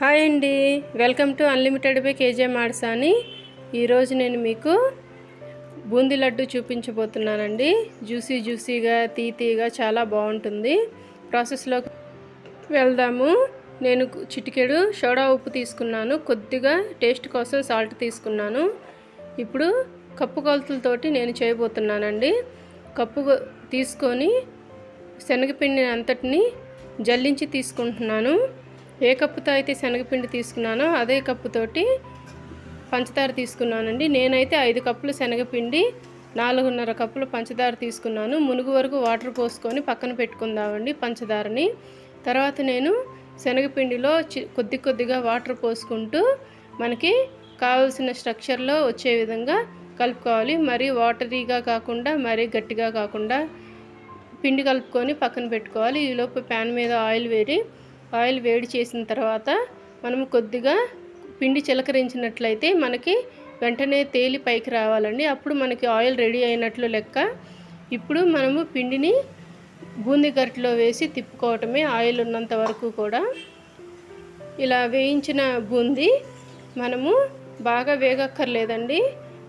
Hi అండి. Welcome to unlimited by KJ mods అని ఈరోజు నేను మీకు బూందీ లడ్డు చూపించబోతున్నానండి. జ్యూసీ జ్యూసీగా తీతీగా చాలా బాగుంటుంది. ప్రాసెస్లో వెళ్దాము. నేను చిటికెడు సోడా ఉప్పు తీసుకున్నాను. కొద్దిగా టేస్ట్ కోసం సాల్ట్ తీసుకున్నాను. ఇప్పుడు కప్పు కొలతలతోటి నేను చేయబోతున్నానండి. కప్పు తీసుకొని శనగపిండి అంతటిని జల్లించి తీసుకుంటున్నాను. ఏ కప్పుతో అయితే శనగపిండి తీసుకున్నానో అదే కప్పుతోటి పంచదార తీసుకున్నానండి. నేనైతే ఐదు కప్పులు శనగపిండి నాలుగున్నర కప్పులు పంచదార తీసుకున్నాను. మునుగు వరకు వాటర్ పోసుకొని పక్కన పెట్టుకుందామండి పంచదారని. తర్వాత నేను శనగపిండిలో కొద్ది కొద్దిగా వాటర్ పోసుకుంటూ మనకి కావలసిన స్ట్రక్చర్లో వచ్చే విధంగా కలుపుకోవాలి. మరీ వాటరీగా కాకుండా మరీ గట్టిగా కాకుండా పిండి కలుపుకొని పక్కన పెట్టుకోవాలి. ఈలోపు ప్యాన్ మీద ఆయిల్ వేరి ఆయిల్ వేడి చేసిన తర్వాత మనము కొద్దిగా పిండి చిలకరించినట్లయితే మనకి వెంటనే తేలి పైకి రావాలండి. అప్పుడు మనకి ఆయిల్ రెడీ అయినట్లు లెక్క ఇప్పుడు మనము పిండిని బూంది గరిటలో వేసి తిప్పుకోవటమే ఆయిల్ ఉన్నంత వరకు కూడా. ఇలా వేయించిన బూందీ మనము బాగా వేగక్కర్లేదండి.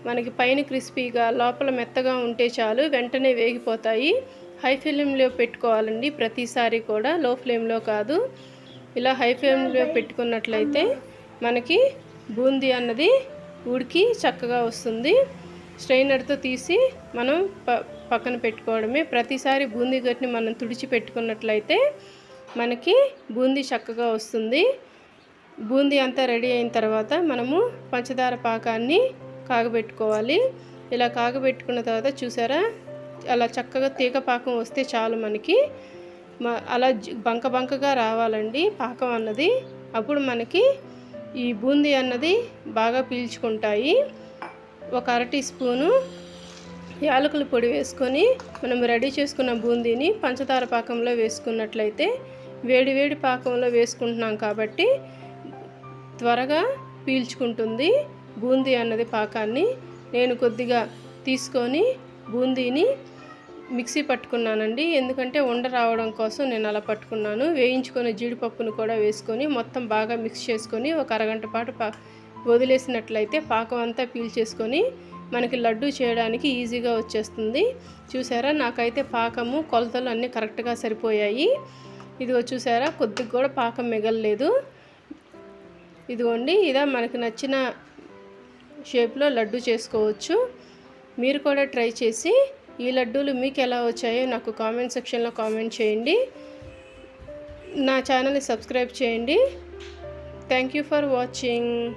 మనకి పైన క్రిస్పీగా లోపల మెత్తగా ఉంటే చాలు వెంటనే వేగిపోతాయి. హై ఫ్లేమ్లో పెట్టుకోవాలండి ప్రతిసారి కూడా లో ఫ్లేమ్లో కాదు. ఇలా హై ఫ్లేమ్లో పెట్టుకున్నట్లయితే మనకి బూందీ అన్నది ఉడికి చక్కగా వస్తుంది. స్ట్రైనర్తో తీసి మనం ప పక్కన పెట్టుకోవడమే. ప్రతిసారి బూందీ గట్టిని మనం తుడిచి పెట్టుకున్నట్లయితే మనకి బూందీ చక్కగా వస్తుంది. బూందీ అంతా రెడీ అయిన తర్వాత మనము పంచదార పాకాన్ని కాగబెట్టుకోవాలి. ఇలా కాగబెట్టుకున్న తర్వాత చూసారా? అలా చక్కగా తీగ పాకం వస్తే చాలు మనకి. అలా బంక బంకగా రావాలండి పాకం అన్నది. అప్పుడు మనకి ఈ బూందీ అన్నది బాగా పీల్చుకుంటాయి. ఒక అర టీ స్పూను యాలకుల పొడి వేసుకొని మనం రెడీ చేసుకున్న బూందీని పంచదార పాకంలో వేసుకున్నట్లయితే వేడి వేడి పాకంలో వేసుకుంటున్నాం కాబట్టి త్వరగా పీల్చుకుంటుంది బూందీ అన్నది పాకాన్ని. నేను కొద్దిగా తీసుకొని బూందీని మిక్సీ పట్టుకున్నానండి. ఎందుకంటే ఉండ రావడం కోసం నేను అలా పట్టుకున్నాను. వేయించుకొని జీడిపప్పును కూడా వేసుకొని మొత్తం బాగా మిక్స్ చేసుకొని ఒక అరగంట పాటు పా వదిలేసినట్లయితే పాకం అంతా పీల్చేసుకొని మనకి లడ్డు చేయడానికి ఈజీగా వచ్చేస్తుంది. చూసారా? నాకైతే పాకము కొలతలు అన్నీ కరెక్ట్గా సరిపోయాయి. ఇదిగో చూసారా? కొద్దిగా కూడా పాకం మిగలలేదు. ఇదిగోండి ఇదా మనకు నచ్చిన షేప్లో లడ్డు చేసుకోవచ్చు. మీరు కూడా ట్రై చేసి ఈ లడ్డూలు మీకు ఎలా వచ్చాయో నాకు కామెంట్ సెక్షన్లో కామెంట్ చేయండి. నా ఛానల్ని సబ్స్క్రైబ్ చేయండి. Thank you for watching